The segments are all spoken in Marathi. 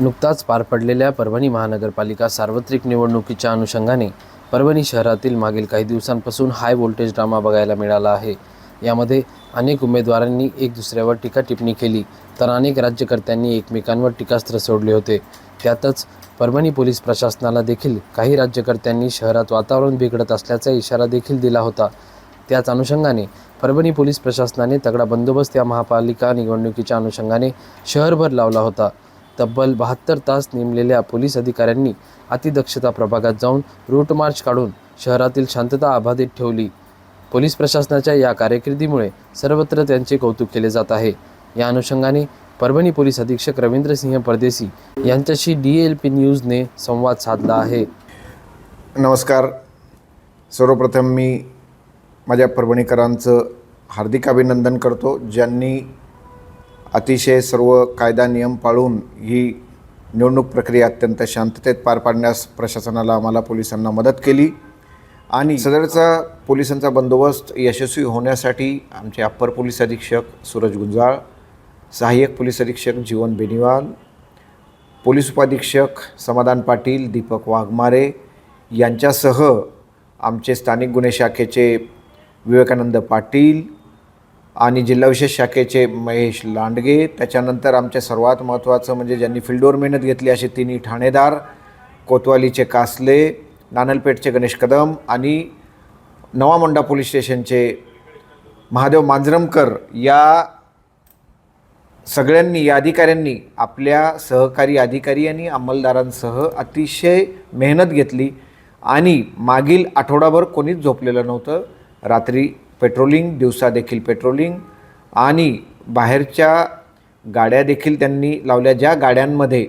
नुकताच पार पडलेल्या परभणी महानगरपालिका सार्वत्रिक निवडणुकीच्या अनुषंगाने परभणी शहरातील मागील काही दिवसांपासून हाय व्होल्टेज ड्रामा बघायला मिळाला आहे. यामध्ये अनेक उमेदवारांनी एक दुसऱ्यावर टीका टिप्पणी केली तर अनेक राज्यकर्त्यांनी एकमेकांवर टीकास्त्र सोडले होते. त्यातच परभणी पोलीस प्रशासनाला देखील काही राज्यकर्त्यांनी शहरात वातावरण बिघडत असल्याचा इशारा देखील दिला होता. त्याच अनुषंगाने परभणी पोलीस प्रशासनाने तगडा बंदोबस्त या महापालिका निवडणुकीच्या अनुषंगाने शहरभर लावला होता. तब्बल बहात्तर तास नेमलेल्या पोलीस अधिकाऱ्यांनी अतिदक्षता प्रभागात जाऊन रूट मार्च काढून शहरातील शांतता अबाधित ठेवली. पोलीस प्रशासनाच्या या कार्यकिर्दीमुळे सर्वत्र त्यांचे कौतुक केले जात आहे. या अनुषंगाने परभणी पोलीस अधीक्षक रवींद्रसिंह परदेसी यांच्याशी डी एल पी न्यूजने संवाद साधला आहे. नमस्कार. सर्वप्रथम मी माझ्या परभणीकरांचं हार्दिक अभिनंदन करतो ज्यांनी अतिशय सर्व कायदा नियम पाळून ही निवडणूक प्रक्रिया अत्यंत शांततेत पार पाडण्यास प्रशासनाला आम्हाला पोलिसांना मदत केली. आणि सदरचा पोलिसांचा बंदोबस्त यशस्वी होण्यासाठी आमचे अप्पर पोलीस अधीक्षक सूरज गुंजाळ सहाय्यक पोलीस अधीक्षक जीवन बेनिवाल पोलीस उपाधीक्षक समाधान पाटील दीपक वाघमारे यांच्यासह आमचे स्थानिक गुन्हे शाखेचे विवेकानंद पाटील आणि जिल्हा विशेष शाखेचे महेश लांडगे. त्याच्यानंतर आमच्या सर्वात महत्त्वाचं म्हणजे ज्यांनी फिल्डवर मेहनत घेतली असे तिन्ही ठाणेदार कोतवालीचे कासले नानलपेठचे गणेश कदम आणि नवामोंडा पोलीस स्टेशनचे महादेव मांजरमकर या सगळ्यांनी या अधिकाऱ्यांनी आपल्या सहकारी अधिकारी आणि अंमलदारांसह अतिशय मेहनत घेतली आणि मागील आठवडाभर कोणीच झोपलेलं नव्हतं. रात्री पेट्रोलिंग दिवसा देखील पेट्रोलिंग. आणि बाहेरच्या गाड्या देखील त्यांनी लावल्या ज्या गाड्यांमध्ये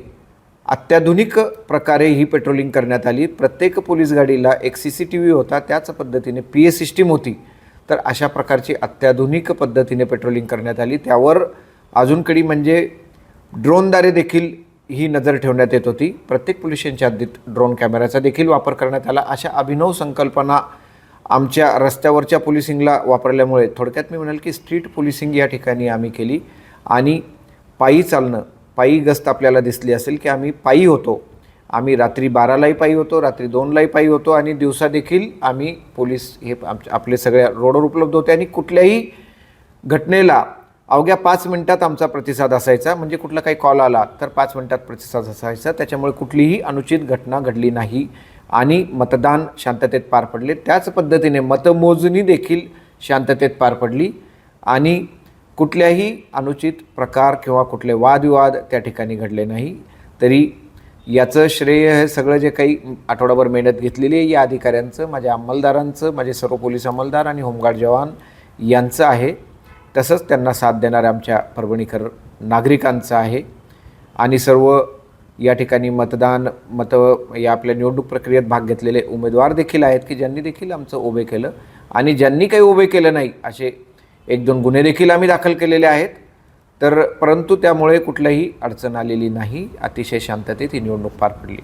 अत्याधुनिक प्रकारे ही पेट्रोलिंग करण्यात आली. प्रत्येक पोलीस गाडीला एक सी सी टी व्ही होता त्याच पद्धतीने पी ए सिस्टीम होती. तर अशा प्रकारची अत्याधुनिक पद्धतीने पेट्रोलिंग करण्यात आली. त्यावर अजूनकडी म्हणजे ड्रोनद्वारे देखील ही नजर ठेवण्यात येत होती. प्रत्येक पोलिसांच्या हद्दीत ड्रोन कॅमेऱ्याचा देखील वापर करण्यात आला. अशा अभिनव संकल्पना आमच्या रस्त्यावरच्या पोलिसिंगला वापरल्यामुळे थोडक्यात मी म्हणाल की स्ट्रीट पोलिसिंग या ठिकाणी आम्ही केली. आणि पायी चालणं पायी गस्त आपल्याला दिसली असेल की आम्ही पायी होतो. आम्ही रात्री बारालाही पायी होतो रात्री दोनलाही पायी होतो आणि दिवसा देखील आम्ही पोलीस हे आमच्या आपले सगळ्या रोडवर उपलब्ध होते आणि कुठल्याही घटनेला अवघ्या पाच मिनिटात आमचा प्रतिसाद असायचा. म्हणजे कुठला काही कॉल आला तर पाच मिनिटात प्रतिसाद असायचा. त्याच्यामुळे कुठलीही अनुचित घटना घडली नाही. आणि मतदान शांततेत पार पडले. त्याच पद्धतीने मतमोजणी देखील शांततेत पार पडली. आणि कुठल्याही अनुचित प्रकार किंवा कुठले वादविवाद त्या ठिकाणी घडले नाही. तरी याचं श्रेय हे सगळं जे काही आठवडाभर मेहनत घेतलेली आहे या अधिकाऱ्यांचं माझ्या अंमलदारांचं माझे सर्व पोलीस अंमलदार आणि होमगार्ड जवान यांचं आहे. तसंच त्यांना साथ देणाऱ्या आमच्या परभणीकर नागरिकांचं आहे. आणि सर्व या ठिकाणी मतदान मत या आपल्या निवडणूक प्रक्रियेत भाग घेतलेले उमेदवार देखील आहेत की ज्यांनी देखील आमचं उभे केलं आणि ज्यांनी काही उभे केलं नाही असे एक दोन गुन्हे देखील आम्ही दाखल केलेले आहेत. तर परंतु त्यामुळे कुठल्याही अडचण आलेली नाही. अतिशय शांततेत ही निवडणूक पार पडली.